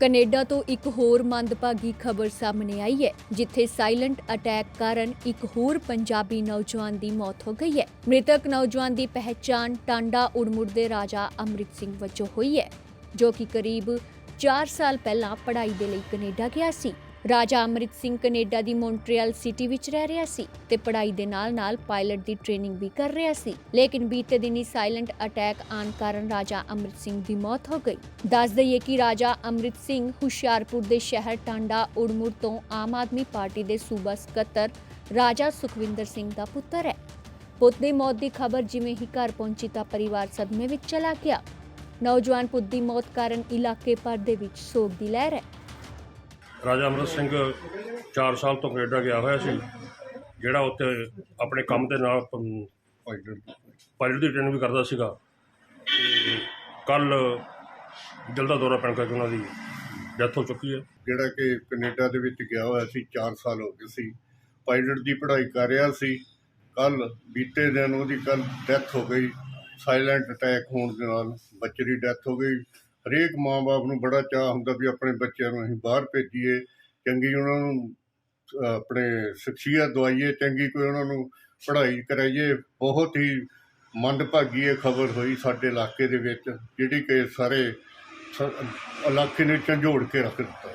Canada ਤੋਂ ਇੱਕ ਹੋਰ ਮੰਦਭਾਗੀ ਖਬਰ ਸਾਹਮਣੇ ਆਈ ਹੈ, ਜਿੱਥੇ ਸਾਇਲੈਂਟ ਅਟੈਕ ਕਾਰਨ ਇੱਕ ਹੋਰ ਪੰਜਾਬੀ ਨੌਜਵਾਨ ਦੀ ਮੌਤ ਹੋ ਗਈ ਹੈ। ਮ੍ਰਿਤਕ ਨੌਜਵਾਨ ਦੀ ਪਹਿਚਾਣ ਟਾਂਡਾ ਉੜਮੁੜ ਦੇ ਰਾਜਾ ਅੰਮ੍ਰਿਤ ਸਿੰਘ ਵਜੋਂ ਹੋਈ ਹੈ, ਜੋ ਕਿ ਕਰੀਬ 4 ਸਾਲ ਪਹਿਲਾਂ ਪੜ੍ਹਾਈ ਦੇ ਲਈ ਕੈਨੇਡਾ ਗਿਆ ਸੀ। ਰਾਜਾ ਅੰਮ੍ਰਿਤ ਸਿੰਘ ਕੈਨੇਡਾ ਦੀ ਮੌਂਟਰੀਅਲ ਸਿਟੀ ਵਿੱਚ ਰਹਿ ਰਿਹਾ ਸੀ ਤੇ ਪੜ੍ਹਾਈ ਦੇ ਨਾਲ-ਨਾਲ ਪਾਇਲਟ ਦੀ ਟ੍ਰੇਨਿੰਗ ਵੀ ਕਰ ਰਿਹਾ ਸੀ। ਲੇਕਿਨ ਬੀਤੇ ਦਿਨੀ ਸਾਇਲੈਂਟ ਅਟੈਕ ਆਉਣ ਕਾਰਨ ਰਾਜਾ ਅੰਮ੍ਰਿਤ ਸਿੰਘ ਦੀ ਮੌਤ ਹੋ ਗਈ। ਦੱਸ ਦਈਏ ਕਿ ਰਾਜਾ ਅੰਮ੍ਰਿਤ ਸਿੰਘ ਹੁਸ਼ਿਆਰਪੁਰ ਦੇ ਸ਼ਹਿਰ ਟਾਂਡਾ ਉੜਮੁੜ ਤੋਂ ਆਮ ਆਦਮੀ ਪਾਰਟੀ ਦੇ ਸੂਬਾ ਸਕੱਤਰ ਰਾਜਾ ਸੁਖਵਿੰਦਰ ਸਿੰਘ ਦਾ ਪੁੱਤਰ ਹੈ। ਪੁੱਤ ਦੀ ਮੌਤ ਦੀ ਖਬਰ ਜਿਵੇਂ ਹੀ ਘਰ ਪਹੁੰਚੀ ਤਾਂ ਪਰਿਵਾਰ ਸਦਮੇ ਵਿੱਚ ਚਲਾ ਗਿਆ। ਨੌਜਵਾਨ ਪੁੱਤ ਦੀ ਮੌਤ ਕਾਰਨ ਇਲਾਕੇ ਭਰ ਦੇ ਵਿੱਚ ਸੋਗ ਦੀ ਲਹਿਰ ਹੈ। ਰਾਜਾ ਅਮਰਤ ਸਿੰਘ 4 ਸਾਲ ਤੋਂ ਕੈਨੇਡਾ ਗਿਆ ਹੋਇਆ ਸੀ, ਜਿਹੜਾ ਉੱਥੇ ਆਪਣੇ ਕੰਮ ਦੇ ਨਾਲ ਪਾਇਲਟ ਦੀ ਟ੍ਰੇਨਿੰਗ ਵੀ ਕਰਦਾ ਸੀਗਾ। ਤੇ ਕੱਲ ਦਿਲ ਦਾ ਦੌਰਾ ਪੈਣ ਕਰਕੇ ਉਹਨਾਂ ਦੀ ਡੈਥ ਹੋ ਚੁੱਕੀ ਹੈ। ਜਿਹੜਾ ਕਿ ਕੈਨੇਡਾ ਦੇ ਵਿੱਚ ਗਿਆ ਹੋਇਆ ਸੀ 4 ਸਾਲ ਹੋ ਗਏ ਸੀ। ਪਾਇਲਟ ਦੀ ਪੜ੍ਹਾਈ ਕਰ ਰਿਹਾ ਸੀ। ਕੱਲ ਬੀਤੇ ਦਿਨ ਉਹਦੀ ਕੱਲ ਡੈਥ ਹੋ ਗਈ। ਸਾਇਲੈਂਟ ਅਟੈਕ ਹੋਣ ਦੇ ਨਾਲ ਬੱਚੇ ਦੀ ਡੈਥ ਹੋ ਗਈ। ਹਰੇਕ ਮਾਂ-ਬਾਪ ਨੂੰ ਬੜਾ ਚਾਹ ਹੁੰਦਾ ਵੀ ਆਪਣੇ ਬੱਚਿਆਂ ਨੂੰ ਅਸੀਂ ਬਾਹਰ ਭੇਜੀਏ, ਚੰਗੀ ਉਹਨਾਂ ਨੂੰ ਆਪਣੇ ਸਿੱਖਿਆ ਦਵਾਈਏ, ਚੰਗੀ ਕੋਈ ਉਹਨਾਂ ਨੂੰ ਪੜ੍ਹਾਈ ਕਰਾਈਏ, ਬਹੁਤ ਹੀ ਮੰਦਭਾਗੀ ਇਹ ਖਬਰ ਹੋਈ ਸਾਡੇ ਇਲਾਕੇ ਦੇ ਵਿੱਚ, ਜਿਹੜੀ ਕਿ ਸਾਰੇ ਸ- ਇਲਾਕੇ ਨੇ ਝੰਜੋੜ ਕੇ ਰੱਖ ਦਿੱਤਾ।